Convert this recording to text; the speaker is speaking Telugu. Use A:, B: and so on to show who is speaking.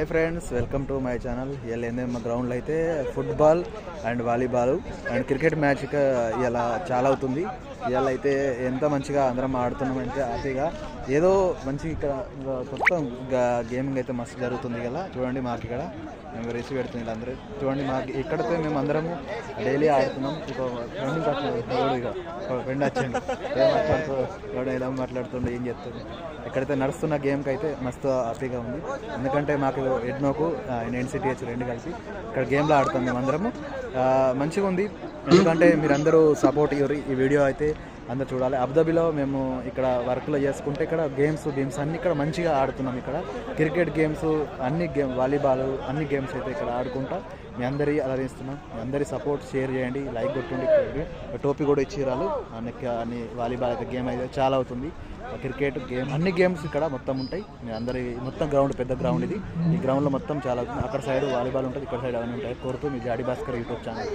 A: Hi friends welcome to my channel. ఇలా ఏంది మా గ్రౌండ్లో అయితే football and volleyball and cricket match ఇలా చాలా అవుతుంది. ఇవాళ అయితే ఎంత మంచిగా అందరం ఆడుతున్నాం అంటే హ్యాపీగా. ఏదో మంచి ఇక్కడ మొత్తం గేమింగ్ అయితే మస్తు జరుగుతుంది కదా. చూడండి మాకు ఇక్కడ. మేము రేసి పెడుతుంది అందరూ చూడండి మాకు ఇక్కడతో మేము అందరము డైలీ ఆడుతున్నాం. ఫ్రెండ్ ఫ్రెండ్ వచ్చాడు. ఏం ఎలా మాట్లాడుతుండే ఏం చెప్తుంది ఎక్కడైతే నడుస్తున్న గేమ్కి అయితే మస్తు హ్యాపీగా ఉంది. ఎందుకంటే మాకు ఎడ్నోకు ఎన్సిటిహెచ్ రెండు కలిసి ఇక్కడ గేమ్లో ఆడుతాం మేము అందరము మంచిగా ఉంది. ఎందుకంటే మీరందరూ సపోర్ట్ ఇవ్వరు ఈ వీడియో అయితే అందరు చూడాలి. అబుదాబిలో మేము ఇక్కడ వర్క్లో చేసుకుంటే ఇక్కడ గేమ్స్ గేమ్స్ అన్ని ఇక్కడ మంచిగా ఆడుతున్నాం ఇక్కడ. క్రికెట్ గేమ్స్ అన్ని గేమ్ వాలీబాల్ అన్ని గేమ్స్ అయితే ఇక్కడ ఆడుకుంటా. మీ అందరి అలరిస్తున్నాం మీ అందరి సపోర్ట్ షేర్ చేయండి. లైక్ కొట్టండి. టోపీ కూడా ఇచ్చిరాలు అన్ని వాలీబాల్ అయితే గేమ్ అయితే చాలా అవుతుంది. క్రికెట్ గేమ్ అన్ని గేమ్స్ ఇక్కడ మొత్తం ఉంటాయి. మీ అందరి మొత్తం గ్రౌండ్ పెద్ద గ్రౌండ్ ఇది. ఈ గ్రౌండ్లో మొత్తం చాలా అక్కడ సైడ్ వాలీబాల్ ఉంటుంది ఇక్కడ సైడ్ అవన్నీ ఉంటాయి. కోరుతూ మీ జాడి భాస్కర్ యూట్యూబ్ ఛానల్.